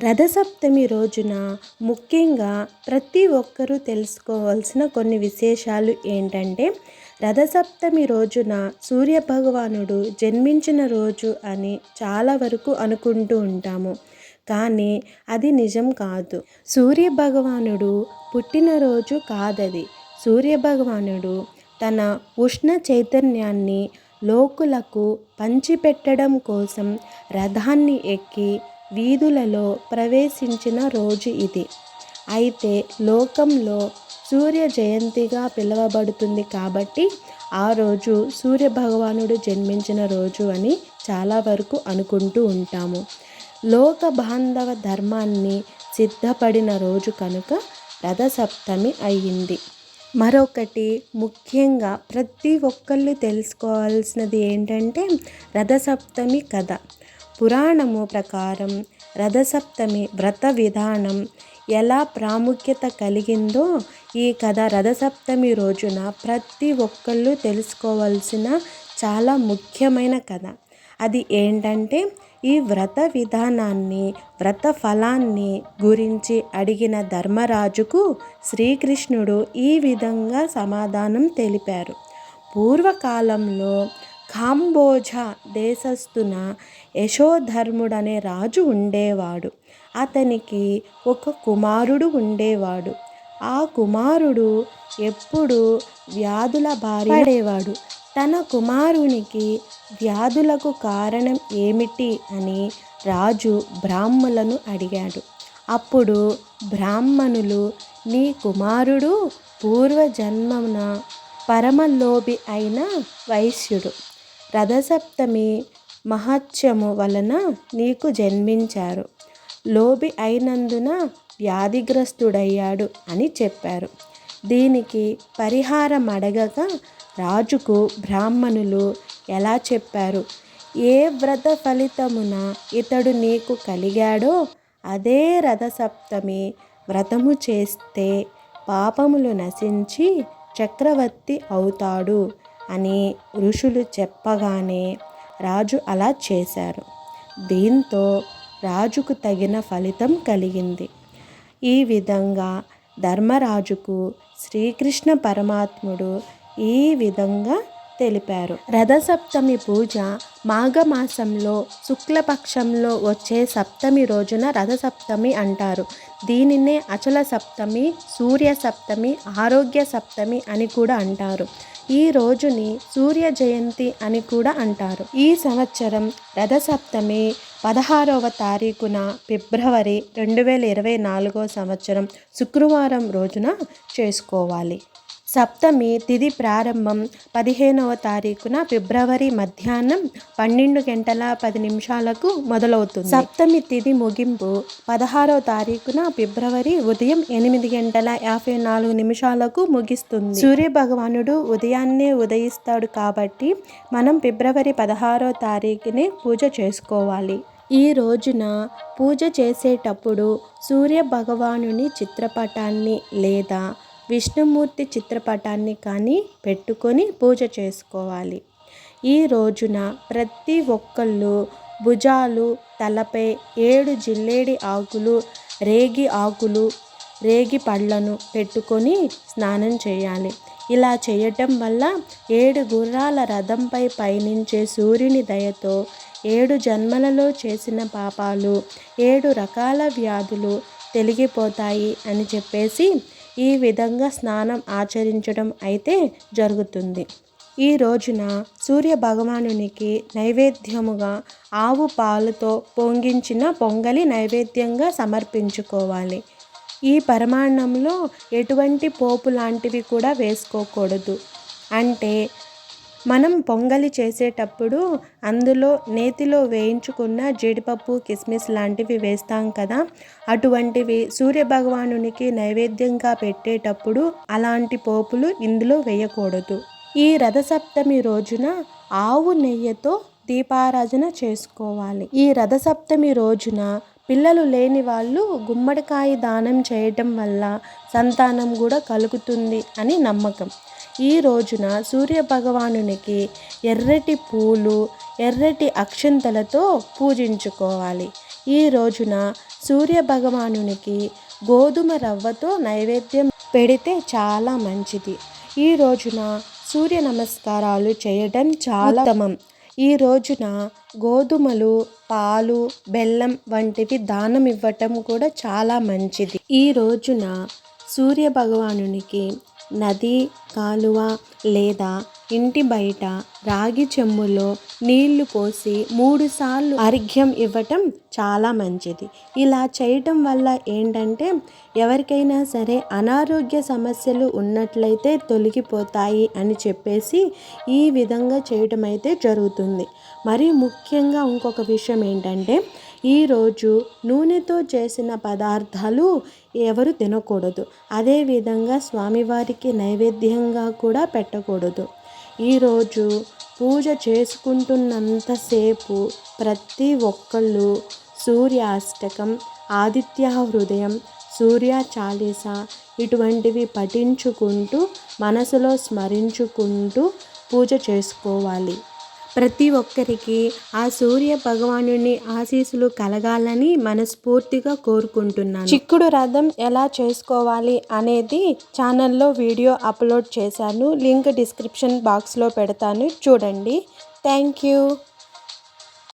రథసప్తమి రోజున ముఖ్యంగా ప్రతి ఒక్కరూ తెలుసుకోవాల్సిన కొన్ని విశేషాలు ఏంటంటే రథసప్తమి రోజున సూర్యభగవానుడు జన్మించిన రోజు అని చాలా వరకు అనుకుంటూ ఉంటాము. కానీ అది నిజం కాదు. సూర్యభగవానుడు పుట్టినరోజు కాదది. సూర్యభగవానుడు తన ఉష్ణ చైతన్యాన్ని లోకులకు పంచిపెట్టడం కోసం రథాన్ని ఎక్కి వీధులలో ప్రవేశించిన రోజు ఇది. అయితే లోకంలో సూర్య జయంతిగా పిలువబడుతుంది కాబట్టి ఆ రోజు సూర్య భగవానుడు జన్మించిన రోజు అని చాలా వరకు అనుకుంటూ ఉంటాము. లోక బాంధవ ధర్మాన్ని సిద్ధపడిన రోజు కనుక రథసప్తమి అయ్యింది. మరొకటి ముఖ్యంగా ప్రతి ఒక్కళ్ళు తెలుసుకోవాల్సినది ఏంటంటే రథసప్తమి కథ. పురాణము ప్రకారం రథసప్తమి వ్రత విధానం ఎలా ప్రాముఖ్యత కలిగిందో ఈ కథ రథసప్తమి రోజున ప్రతి ఒక్కళ్ళు తెలుసుకోవాల్సిన చాలా ముఖ్యమైన కథ. అది ఏంటంటే ఈ వ్రత విధానాన్ని వ్రత ఫలాన్ని గురించి అడిగిన ధర్మరాజుకు శ్రీకృష్ణుడు ఈ విధంగా సమాధానం తెలిపారు. పూర్వకాలంలో కాంబోజ దేశస్థున యశోధర్ముడనే రాజు ఉండేవాడు. అతనికి ఒక కుమారుడు ఉండేవాడు. ఆ కుమారుడు ఎప్పుడు వ్యాధుల బారిపడేవాడు తన కుమారునికి వ్యాధులకు కారణం ఏమిటి అని రాజు బ్రాహ్మలను అడిగాడు. అప్పుడు బ్రాహ్మణులు నీ కుమారుడు పూర్వజన్మన పరమలోభి అయిన వైశ్యుడు. రథసప్తమి మహత్యము వలన నీకు జన్మించారు. లోబి అయినందున వ్యాధిగ్రస్తుడయ్యాడు అని చెప్పారు. దీనికి పరిహారం అడగగా రాజుకు బ్రాహ్మణులు ఎలా చెప్పారు? ఏ వ్రత ఫలితమున ఇతడు నీకు కలిగాడో అదే రథసప్తమి వ్రతము చేస్తే పాపములు నశించి చక్రవర్తి అవుతాడు. అని ఋషులు చెప్పగానే రాజు అలా చేశారు. దీంతో రాజుకు తగిన ఫలితం కలిగింది. ఈ విధంగా ధర్మరాజుకు శ్రీకృష్ణ పరమాత్ముడు ఈ విధంగా తెలిపారు. రథసప్తమి పూజ మాఘమాసంలో శుక్లపక్షంలో వచ్చే సప్తమి రోజున రథసప్తమి అంటారు. దీనినే అచల సప్తమి సూర్య సప్తమి ఆరోగ్య సప్తమి అని కూడా అంటారు. ఈ రోజుని సూర్య జయంతి అని కూడా అంటారు. ఈ సంవత్సరం రథసప్తమి పదహారవ తారీఖున ఫిబ్రవరి రెండు వేల ఇరవై నాలుగో సంవత్సరం శుక్రవారం రోజున చేసుకోవాలి. సప్తమి తిది ప్రారంభం పదిహేనవ తారీఖున ఫిబ్రవరి మధ్యాహ్నం పన్నెండు గంటల పది నిమిషాలకు మొదలవుతుంది. సప్తమి తిది ముగింపు పదహారవ తారీఖున ఫిబ్రవరి ఉదయం ఎనిమిది గంటల యాభై నాలుగు నిమిషాలకు ముగిస్తుంది. సూర్య భగవానుడు ఉదయాన్నే ఉదయిస్తాడు కాబట్టి మనం ఫిబ్రవరి పదహారవ తారీఖుని పూజ చేసుకోవాలి. ఈ రోజున పూజ చేసేటప్పుడు సూర్య భగవానుని చిత్రపటాన్ని లేదా విష్ణుమూర్తి చిత్రపటాన్ని కానీ పెట్టుకొని పూజ చేసుకోవాలి. ఈ రోజున ప్రతి ఒక్కళ్ళు భుజాలు తలపై ఏడు జిల్లేడి ఆకులు రేగి ఆకులు రేగి పళ్ళను పెట్టుకొని స్నానం చేయాలి. ఇలా చేయటం వల్ల ఏడు గుర్రాల రథంపై పయనించే సూర్యుని దయతో ఏడు జన్మలలో చేసిన పాపాలు ఏడు రకాల వ్యాధులు తెలిగిపోతాయి అని చెప్పేసి ఈ విధంగా స్నానం ఆచరించడం అయితే జరుగుతుంది. ఈ రోజున సూర్య భగవానునికి నైవేద్యముగా ఆవు పాలతో పొంగించిన పొంగలి నైవేద్యంగా సమర్పించుకోవాలి. ఈ పరమాన్నంలో ఎటువంటి పోపు లాంటివి కూడా వేసుకోకూడదు. అంటే మనం పొంగలి చేసేటప్పుడు అందులో నేతిలో వేయించుకున్న జీడిపప్పు కిస్మిస్ లాంటివి వేస్తాం కదా. అటువంటివి సూర్యభగవానునికి నైవేద్యంగా పెట్టేటప్పుడు అలాంటి పోపులు ఇందులో వేయకూడదు. ఈ రథసప్తమి రోజున ఆవు నెయ్యితో దీపారాధన చేసుకోవాలి. ఈ రథసప్తమి రోజున పిల్లలు లేని వాళ్ళు గుమ్మడికాయ దానం చేయటం వల్ల సంతానం కూడా కలుగుతుంది అని నమ్మకం. ఈ రోజున సూర్య భగవానునికి ఎర్రటి పూలు ఎర్రటి అక్షంతలతో పూజించుకోవాలి. ఈ రోజున సూర్య భగవానునికి గోధుమ రవ్వతో నైవేద్యం పెడితే చాలా మంచిది. ఈ రోజున సూర్య నమస్కారాలు చేయడం చాలా ఉత్తమం. ఈ రోజున గోధుమలు పాలు బెల్లం వంటివి దానం ఇవ్వటం కూడా చాలా మంచిది. ఈ రోజున సూర్య భగవానునికి నది కాలువ లేదా ఇంటి బయట రాగి చెంబులో నీళ్ళు పోసి మూడుసార్లు అర్ఘ్యం ఇవ్వటం చాలా మంచిది. ఇలా చేయటం వల్ల ఏంటంటే ఎవరికైనా సరే అనారోగ్య సమస్యలు ఉన్నట్లయితే తొలగిపోతాయి అని చెప్పేసి ఈ విధంగా చేయటం అయితే జరుగుతుంది. మరి ముఖ్యంగా ఇంకొక విషయం ఏంటంటే ఈరోజు నూనెతో చేసిన పదార్థాలు ఎవరు తినకూడదు. అదేవిధంగా స్వామివారికి నైవేద్యంగా కూడా పెట్టకూడదు. ఈరోజు పూజ చేసుకుంటున్నంతసేపు ప్రతి ఒక్కళ్ళు సూర్యాష్టకం ఆదిత్య హృదయం సూర్య చాలీస ఇటువంటివి పఠించుకుంటూ మనసులో స్మరించుకుంటూ పూజ చేసుకోవాలి. ప్రతి ఒక్కరికి ఆ సూర్య భగవానుని ఆశీస్సులు కలగాలని మనస్ఫూర్తిగా కోరుకుంటున్నాను. చిక్కుడు రథం ఎలా చేసుకోవాలి అనేది ఛానల్లో వీడియో అప్లోడ్ చేశాను. లింక్ డిస్క్రిప్షన్ బాక్స్లో పెడతాను. చూడండి. Thank you.